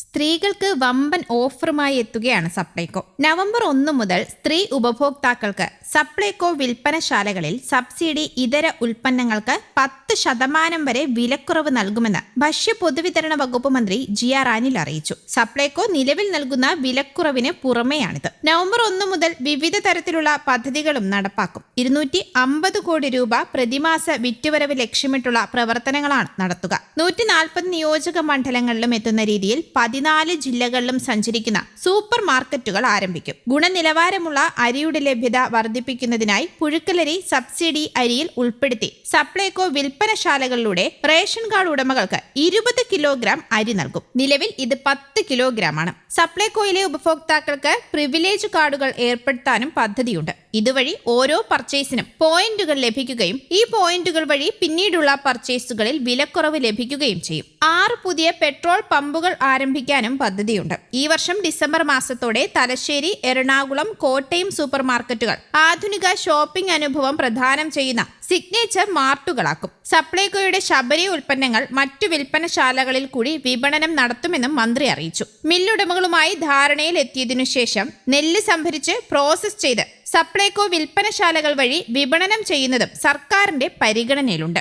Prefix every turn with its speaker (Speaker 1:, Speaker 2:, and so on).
Speaker 1: സ്ത്രീകൾക്ക് വമ്പൻ ഓഫറുമായി എത്തുകയാണ് സപ്ലൈകോ. നവംബർ ഒന്ന് മുതൽ സ്ത്രീ ഉപഭോക്താക്കൾക്ക് സപ്ലൈകോ വിൽപ്പനശാലകളിൽ സബ്സിഡി ഇതര ഉൽപ്പന്നങ്ങൾക്ക് പത്ത് ശതമാനം വരെ വിലക്കുറവ് നൽകുമെന്ന് ഭക്ഷ്യ പൊതുവിതരണ വകുപ്പ് മന്ത്രി ജി ആർ അനിൽ അറിയിച്ചു. സപ്ലൈകോ നിലവിൽ നൽകുന്ന വിലക്കുറവിന് പുറമെയാണിത്. നവംബർ ഒന്ന് മുതൽ വിവിധ തരത്തിലുള്ള പദ്ധതികളും നടപ്പാക്കും. ഇരുന്നൂറ്റി അമ്പത് കോടി രൂപ പ്രതിമാസ വിറ്റുവരവ് ലക്ഷ്യമിട്ടുള്ള പ്രവർത്തനങ്ങളാണ് നടത്തുക. നൂറ്റി നാൽപ്പത് നിയോജക മണ്ഡലങ്ങളിലും എത്തുന്ന രീതിയിൽ പതിനാല് ജില്ലകളിലും സഞ്ചരിക്കുന്ന സൂപ്പർ മാർക്കറ്റുകൾ ആരംഭിക്കും. ഗുണനിലവാരമുള്ള അരിയുടെ ലഭ്യത വർദ്ധിപ്പിക്കുന്നതിനായി പുഴുക്കലരി സബ്സിഡി അരിയിൽ ഉൾപ്പെടുത്തി സപ്ലൈകോ വിൽപ്പനശാലകളിലൂടെ റേഷൻ കാർഡ് ഉടമകൾക്ക് ഇരുപത് കിലോഗ്രാം അരി നൽകും. നിലവിൽ ഇത് പത്ത് കിലോഗ്രാം ആണ് സപ്ലൈകോയിലെ ഉപഭോക്താക്കൾക്ക് പ്രിവിലേജ് കാർഡുകൾ ഏർപ്പെടുത്താനും പദ്ധതിയുണ്ട്. ഇതുവഴി ഓരോ പർച്ചേസിനും പോയിന്റുകൾ ലഭിക്കുകയും ഈ പോയിന്റുകൾ വഴി പിന്നീടുള്ള പർച്ചേസുകളിൽ വിലക്കുറവ് ലഭിക്കുകയും ചെയ്യും. ആറ് പുതിയ പെട്രോൾ പമ്പുകൾ ആരംഭിക്കാനും പദ്ധതിയുണ്ട്. ഈ വർഷം ഡിസംബർ മാസത്തോടെ തലശ്ശേരി എറണാകുളം കോട്ടയം സൂപ്പർ മാർക്കറ്റുകൾ ആധുനിക ഷോപ്പിംഗ് അനുഭവം പ്രദാനം ചെയ്യുന്ന സിഗ്നേച്ചർ മാർട്ടുകളാക്കും. സപ്ലൈകോയുടെ ശബരി ഉൽപ്പന്നങ്ങൾ മറ്റു വിൽപ്പനശാലകളിൽ കൂടി വിപണനം നടത്തുമെന്നും മന്ത്രി അറിയിച്ചു. മില്ലുടമകളുമായി ധാരണയിൽ എത്തിയതിനു ശേഷം നെല്ല് സംഭരിച്ച് പ്രോസസ് ചെയ്ത് സപ്ലൈകോ വിൽപ്പനശാലകൾ വഴി വിപണനം ചെയ്യുന്നതും സർക്കാരിന്റെ പരിഗണനയിലുണ്ട്.